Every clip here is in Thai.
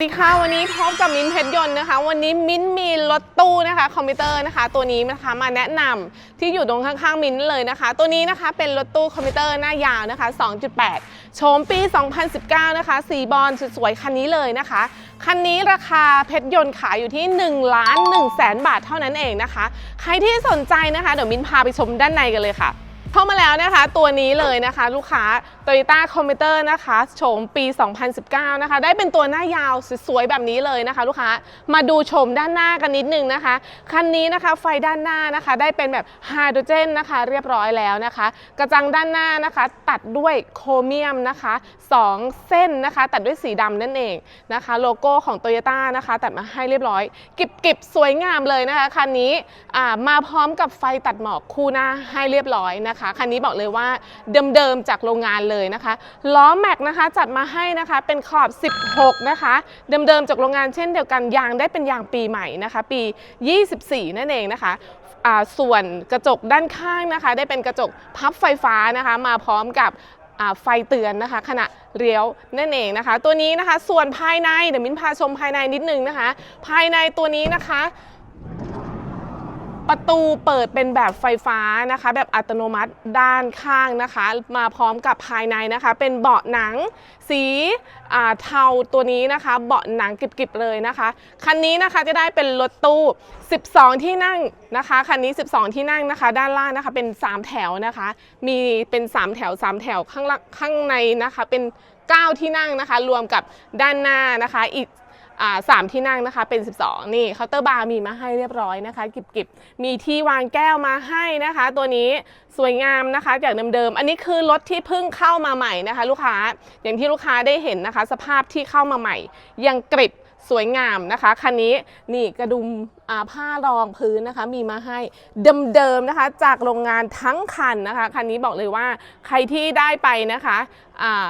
สวัสดีค่ะวันนี้พบกับมิ้นเพชรยนต์นะคะ วันนี้มิ้นมีรถตู้นะคะ คอมพิวเตอร์นะคะ ตัวนี้นะคะมาแนะนำที่อยู่ตรงข้างๆมิ้นเลยนะคะ ตัวนี้นะคะเป็นรถตู้คอมพิวเตอร์หน้ายาวนะคะ 2.8 โฉมปี 2019 นะคะสีบอลสวยๆคันนี้เลยนะคะ คันนี้ราคาเพชรยนต์ขายอยู่ที่1ล้าน1แสนบาทเท่านั้นเองนะคะ ใครที่สนใจนะคะเดี๋ยวมิ้นพาไปชมด้านในกันเลยค่ะ เข้ามาแล้วนะคะตัวนี้เลยนะคะ ลูกค้า Toyota c o m m u t e r นะคะโฉมปี 2019 นะคะ ได้เป็นตัวหน้ายาวสวยๆแบบนี้เลยนะคะ ลูกค้ามาดูชมด้านหน้ากันนิดนึงนะคะคันนี้นะคะไฟด้านหน้านะคะ ได้เป็นแบบไฮโดรเจนนะคะ เรียบร้อยแล้วนะคะ กระจังด้านหน้านะคะ ตัดด้วยโครเมียมนะคะ 2 เส้นนะคะ ตัดด้วยสีดำนั่นเองนะคะ โลโก้ของ Toyota นะคะตัดมาให้เรียบร้อยกิบๆสวยงามเลยนะคะคันนี้มาพร้อมกับไฟตัดหมอกคู่หน้าให้เรียบร้อยนะคะคันนี้บอกเลยว่าเดิมๆจากโรงงานเลยนะคะล้อแม็กนะคะจัดมาให้นะคะเป็นขอบ 16 นะคะ เดิมๆจากโรงงานเช่นเดียวกันยางได้เป็นยางปีใหม่นะคะ ปี 24 นั่นเองนะคะส่วนกระจกด้านข้างนะคะ ได้เป็นกระจกพับไฟฟ้านะคะ มาพร้อมกับไฟเตือนนะคะขณะเลี้ยวนั่นเองนะคะ ตัวนี้นะคะส่วนภายในเดี๋ยวมิ้นพาชมภายในนิดนึงนะคะ ภายในตัวนี้นะคะ ประตูเปิดเป็นแบบไฟฟ้านะคะ แบบอัตโนมัติด้านข้างนะคะ มาพร้อมกับภายในนะคะ เป็นเบาะหนังสีเทาตัวนี้นะคะ เบาะหนังกริบๆเลยนะคะ คันนี้นะคะจะได้เป็นรถตู้ 12 ที่นั่งนะคะ คันนี้ 12 ที่นั่งนะคะ ด้านล่างนะคะเป็น 3 แถวนะคะ มีเป็น 3 แถว 3 แถวข้างข้างในนะคะเป็น 9 ที่นั่งนะคะ รวมกับด้านหน้านะคะอีก สามที่นั่งนะคะเป็น 12 นี่เคาน์เตอร์บาร์มีมาให้เรียบร้อยนะคะกิบๆมีที่วางแก้วมาให้นะคะ ตัวนี้สวยงามนะคะจากเดิมๆอันนี้คือรถที่เพิ่งเข้ามาใหม่นะคะ ลูกค้าอย่างที่ลูกค้าได้เห็นนะคะ สภาพที่เข้ามาใหม่ ยังกริบสวยงามนะคะคันนี้นี่กระดุมอ่าผ้ารองพื้นนะคะ มีมาให้เดิมๆนะคะ จากโรงงานทั้งคันนะคะคันนี้บอกเลยว่าใครที่ได้ไปนะคะอ่า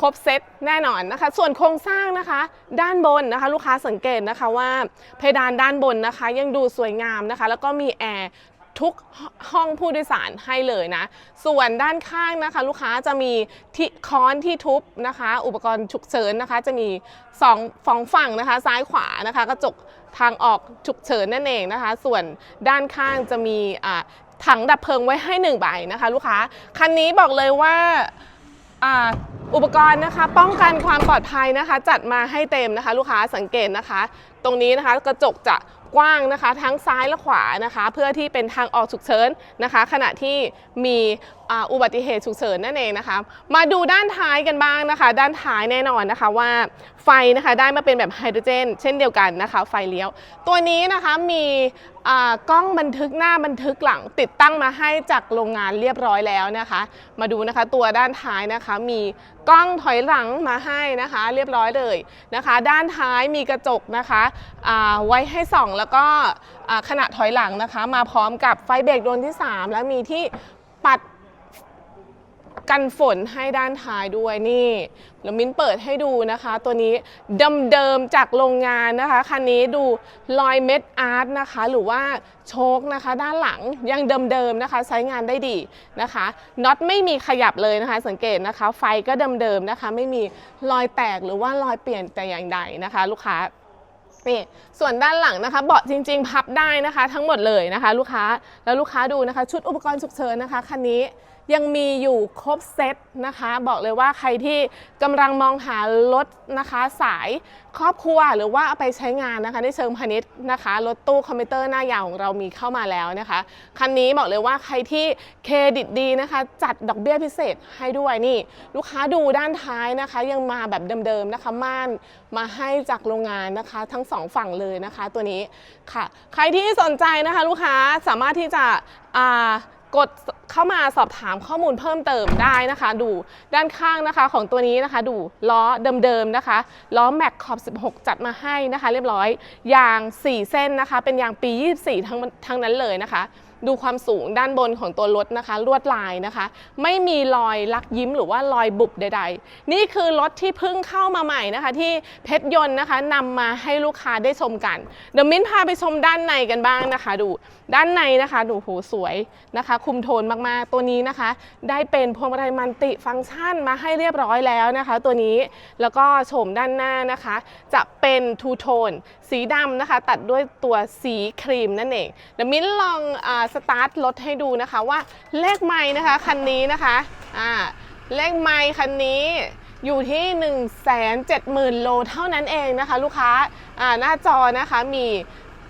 ครบเซตแน่นอนนะคะ ส่วนโครงสร้างนะคะ ด้านบนนะคะ ลูกค้าสังเกตนะคะว่าเพดานด้านบนนะคะ ยังดูสวยงามนะคะ แล้วก็มีแอร์ทุกห้องผู้โดยสารให้เลยนะ ส่วนด้านข้างนะคะ ลูกค้าจะมีที่ค้อนที่ทุบนะคะ อุปกรณ์ฉุกเฉินนะคะ จะมีสองสองฝั่งนะคะ ซ้ายขวานะคะกระจกทางออกฉุกเฉินนั่นเองนะคะ ส่วนด้านข้างจะมีอ่าถังดับเพลิงไว้ให้หนึ่งใบนะคะ ลูกค้าคันนี้บอกเลยว่า อุปกรณ์นะคะ ป้องกันความปลอดภัยนะคะ จัดมาให้เต็มนะคะ ลูกค้าสังเกตนะคะตรงนี้นะคะกระจกจะกว้างนะคะทั้งซ้ายและขวานะคะ เพื่อที่เป็นทางออกฉุกเฉินนะคะ ขณะที่มีอุบัติเหตุฉุกเฉินนั่นเองนะคะ มาดูด้านท้ายกันบ้างนะคะ ด้านท้ายแน่นอนนะคะว่าไฟนะคะได้มาเป็นแบบไฮโดรเจน เช่นเดียวกันนะคะ ไฟเลี้ยว ตัวนี้นะคะมีกล้องบันทึกหน้าบันทึกหลังติดตั้งมาให้จากโรงงานเรียบร้อยแล้วนะคะ มาดูนะคะตัวด้านท้ายนะคะมี กล้องถอยหลังมาให้นะคะ เรียบร้อยเลยนะคะ ด้านท้ายมีกระจกนะคะไว้ให้ส่องแล้วก็อ่าขณะถอยหลังนะคะ มาพร้อมกับไฟเบรกดวงที่ 3 แล้วมีที่ปัด กันฝนให้ด้านท้ายด้วยนี่แล้วมิ้นเปิดให้ดูนะคะ ตัวนี้เดิมๆจากโรงงานนะคะคันนี้ดูรอยเม็ดอาร์ตนะคะ หรือว่าโชคนะคะ ด้านหลังยังเดิมๆนะคะใช้งานได้ดีนะคะน็อตไม่มีขยับเลยนะคะ สังเกตนะคะ ไฟก็เดิมๆนะคะ ไม่มีรอยแตกหรือว่ารอยเปลี่ยนแต่อย่างใดนะคะ ลูกค้านี่ส่วนด้านหลังนะคะ เบาะจริง ๆ พับได้นะคะ ทั้งหมดเลยนะคะ ลูกค้าแล้วลูกค้าดูนะคะ ชุดอุปกรณ์ฉุกเฉินนะคะคันนี้ ยังมีอยู่ครบเซตนะคะ บอกเลยว่าใครที่กำลังมองหารถนะคะสายครอบครัวหรือว่าเอาไปใช้งานนะคะในเชิงพาณิชย์นะคะรถตู้คอมพิวเตอร์หน้ายาวของเรามีเข้ามาแล้วนะคะคันนี้บอกเลยว่าใครที่เครดิตดีนะคะ จัดดอกเบี้ยพิเศษให้ด้วยนี่ ลูกค้าดูด้านท้ายนะคะ ยังมาแบบเดิมๆนะคะม่านมาให้จากโรงงานนะคะ ทั้งสองฝั่งเลยนะคะ ตัวนี้ค่ะ ใครที่สนใจนะคะ ลูกค้าสามารถที่จะกด เข้ามาสอบถามข้อมูลเพิ่มเติมได้นะคะ ดูด้านข้างนะคะของตัวนี้นะคะ ดูล้อเดิมๆนะคะล้อแม็กขอบ 16 จัดมาให้นะคะ เรียบร้อยยาง 4 เส้นนะคะ เป็นยางปี 24 ทั้งทั้งนั้นเลยนะคะ ดูความสูงด้านบนของตัวรถนะคะ ลวดลายนะคะ ไม่มีรอยลักยิ้มหรือว่ารอยบุบใด ๆ นี่คือรถที่เพิ่งเข้ามาใหม่นะคะ ที่เพชรยนต์นะคะนำมาให้ลูกค้าได้ชมกันเดี๋ยวมิ้นพาไปชมด้านในกันบ้างนะคะ ดูด้านในนะคะดูโหสวยนะคะ คุมโทนมากๆตัวนี้นะคะ ได้เป็นพวงมาลัยมันติฟังก์ชันมาให้เรียบร้อยแล้วนะคะ ตัวนี้แล้วก็โฉมด้านหน้านะคะจะเป็นทูโทนสีดำนะคะ ตัดด้วยตัวสีครีมนั่นเองเดี๋ยวมิ้นลองอสตาร์ทรถให้ดูนะคะว่าเลขไม้นะคะคันนี้นะคะะเลขไม้คันนี้อยู่ที่ 1 7 0 0 0 0 โลเท่านั้นเองนะคะ ลูกค้าหน้าจอนะคะมี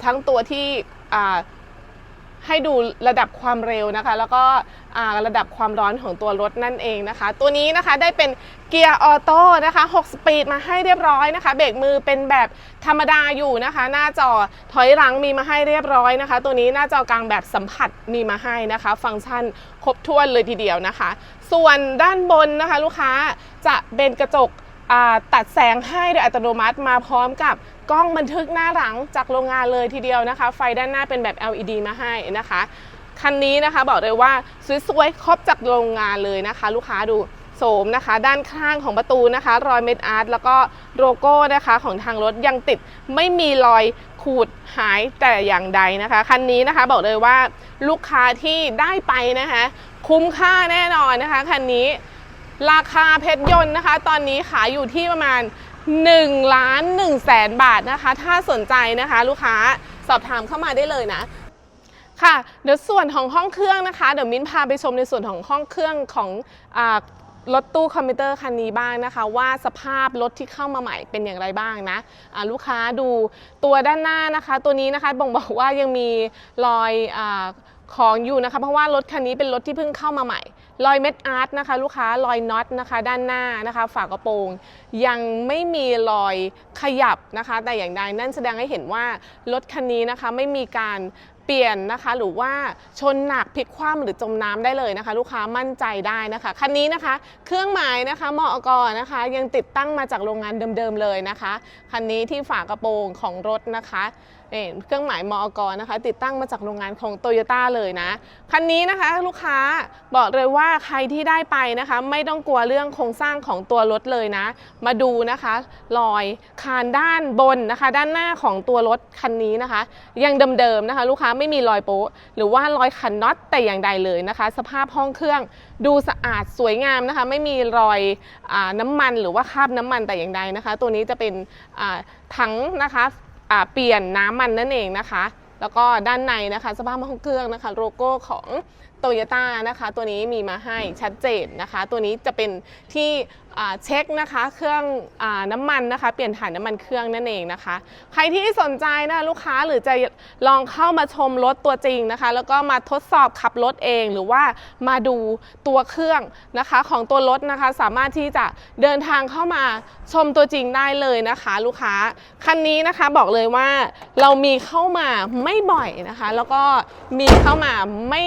ทั้งตัวที่ ให้ดูระดับความเร็วนะคะ แล้วก็ระดับความร้อนของตัวรถนั่นเองนะคะ ตัวนี้นะคะได้เป็นเกียร์ออโต้นะคะ 6 สปีดมาให้เรียบร้อยนะคะ เบรกมือเป็นแบบธรรมดาอยู่นะคะ หน้าจอถอยหลังมีมาให้เรียบร้อยนะคะ ตัวนี้หน้าจอกลางแบบสัมผัสมีมาให้นะคะ ฟังก์ชันครบถ้วนเลยทีเดียวนะคะ ส่วนด้านบนนะคะ ลูกค้าจะเป็นกระจก ตัดแสงให้โดยอัตโนมัติมาพร้อมกับกล้องบันทึกหน้าหลังจากโรงงานเลยทีเดียวนะคะ ไฟด้านหน้าเป็นแบบ LED มาให้นะคะ คันนี้นะคะบอกเลยว่าสวยๆครบจากโรงงานเลยนะคะ ลูกค้าดูโสมนะคะ ด้านข้างของประตูนะคะ รอยเม็ดอาร์ตแล้วก็โลโก้นะคะของทางรถยังติดไม่มีรอยขูดหายแต่อย่างใดนะคะ คันนี้นะคะบอกเลยว่าลูกค้าที่ได้ไปนะคะ คุ้มค่าแน่นอนนะคะคันนี้ ราคาเพชรยนต์นะคะ ตอนนี้ขายอยู่ที่ประมาณ1ล้าน1แสนบาทนะคะ ถ้าสนใจนะคะ ลูกค้าสอบถามเข้ามาได้เลยนะค่ะเดี๋ยวส่วนของห้องเครื่องนะคะเดี๋ยวมิ้นพาไปชมในส่วนของห้องเครื่องของอรถตู้คอมพิวเตอร์คันนี้บ้างนะคะ ว่าสภาพรถที่เข้ามาใหม่เป็นอย่างไรบ้างนะอ่าลูกค้าดูตัวด้านหน้านะคะ ตัวนี้นะคะบ่งบอกว่ายังมีรอยอของอยู่นะคะ เพราะว่ารถคันนี้เป็นรถที่เพิ่งเข้ามาใหม่ รอยเม็ดอาร์ตนะคะ ลูกค้ารอยน็อตนะคะ ด้านหน้านะคะ ฝากระโปรง ยังไม่มีรอยขยับนะคะ แต่อย่างใดนั่นแสดงให้เห็นว่ารถคันนี้นะคะไม่มีการเปลี่ยนนะคะ หรือว่าชนหนักพลิกคว่ำหรือจมน้ำได้เลยนะคะ ลูกค้ามั่นใจได้นะคะคันนี้นะคะ เครื่องหมายนะคะมอกนะคะ ยังติดตั้งมาจากโรงงานเดิมๆเลยนะคะคันนี้ที่ฝากระโปรงของรถนะคะ นี่เครื่องหมายมอกนะคะ ติดตั้งมาจากโรงงานของโตโยต้าเลยนะ คันนี้นะคะลูกค้าบอกเลยว่าใครที่ได้ไปนะคะ ไม่ต้องกลัวเรื่องโครงสร้างของตัวรถเลยนะ มาดูนะคะรอยคานด้านบนนะคะ ด้านหน้าของตัวรถคันนี้นะคะ ยังเดิมๆนะคะ ลูกค้าไม่มีรอยโป๊ะหรือว่ารอยขันน็อตแต่อย่างใดเลยนะคะ สภาพห้องเครื่องดูสะอาดสวยงามนะคะ ไม่มีรอยอน้ำมันหรือว่าคราบน้ำมันแต่อย่างใดนะคะ ตัวนี้จะเป็นถังนะคะ เปลี่ยนน้ำมันนั่นเองนะคะ แล้วก็ด้านในนะคะ สภาพห้องเครื่องนะคะ โลโก้ของ โตโยต้านะคะ ตัวนี้มีมาให้ชัดเจนนะคะ ตัวนี้จะเป็นที่เช็คนะคะเครื่องอน้ำมันนะคะ เปลี่ยนถ่ายน้ำมันเครื่องนั่นเองนะคะ ใครที่สนใจนะลูกค้าหรือจะลองเข้ามาชมรถตัวจริงนะคะ แล้วก็มาทดสอบขับรถเองหรือว่ามาดูตัวเครื่องนะคะของตัวรถนะคะ สามารถที่จะเดินทางเข้ามาชมตัวจริงได้เลยนะคะ ลูกค้าคันนี้นะคะบอกเลยว่าเรามีเข้ามาไม่บ่อยนะคะ แล้วก็มีเข้ามาไม่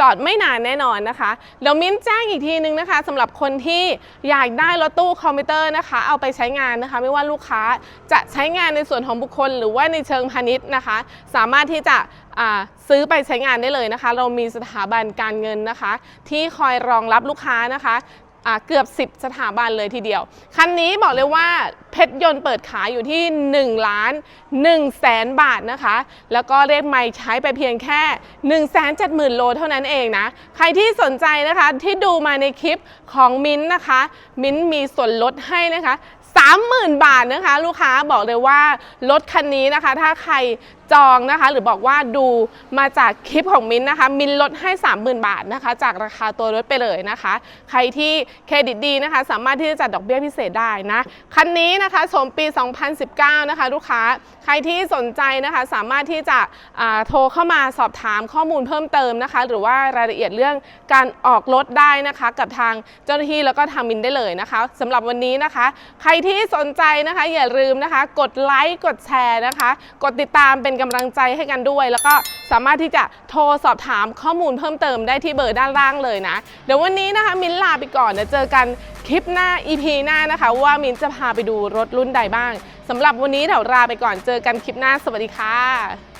จอดไม่นานแน่นอนนะคะเดี๋ยวมิ้นแจ้งอีกทีนึงนะคะสำหรับคนที่อยากได้รถตู้คอมพิวเตอร์นะคะ เอาไปใช้งานนะคะ ไม่ว่าลูกค้าจะใช้งานในส่วนของบุคคล หรือว่าในเชิงพาณิชย์นะคะ สามารถที่จะซื้อไปใช้งานได้เลยนะคะ เรามีสถาบันการเงินนะคะ ที่คอยรองรับลูกค้านะคะ เกือบ 10 สถาบันเลยทีเดียว คันนี้บอกเลยว่าเพชรยนต์เปิดขายอยู่ที่1ล้าน1แสนบาทนะคะ แล้วก็เลขไม่ใช้ไปเพียงแค่ 1 7 0 0 0 0 โลเท่านั้นเองนะ ใครที่สนใจนะคะที่ดูมาในคลิปของมิ้นนะคะ มิ้นมีส่วนลดให้นะคะ30,000 บาทนะคะ ลูกค้าบอกเลยว่ารถคันนี้นะคะ ถ้าใคร จองนะคะ หรือบอกว่าดูมาจากคลิปของมินนะคะ มินลดให้ 30,000 บาทนะคะ จากราคาตัวรถไปเลยนะคะ ใครที่เครดิตดีนะคะ สามารถที่จะจัดดอกเบี้ยพิเศษได้นะ คันนี้นะคะชมปี 2019 นะคะ ลูกค้าใครที่สนใจนะคะสามารถที่จะโทรเข้ามาสอบถามข้อมูลเพิ่มเติมนะคะ หรือว่ารายละเอียดเรื่องการออกรถได้นะคะ กับทางเจ้าหน้าที่แล้วก็ทางมินได้เลยนะคะสำหรับวันนี้นะคะ ใครที่สนใจนะคะอย่าลืมนะคะ กดไลค์กดแชร์นะคะ กดติดตามเป็นกำลังใจให้กันด้วย แล้วก็สามารถที่จะโทรสอบถามข้อมูลเพิ่มเติมได้ที่เบอร์ด้านล่างเลยนะ เดี๋ยววันนี้นะคะมินลาไปก่อนเดี๋ยวเจอกันคลิปหน้า EP หน้านะคะ ว่ามินจะพาไปดูรถรุ่นใดบ้างสำหรับวันนี้เดี๋ยวลาไปก่อนเจอกันคลิปหน้าสวัสดีค่ะ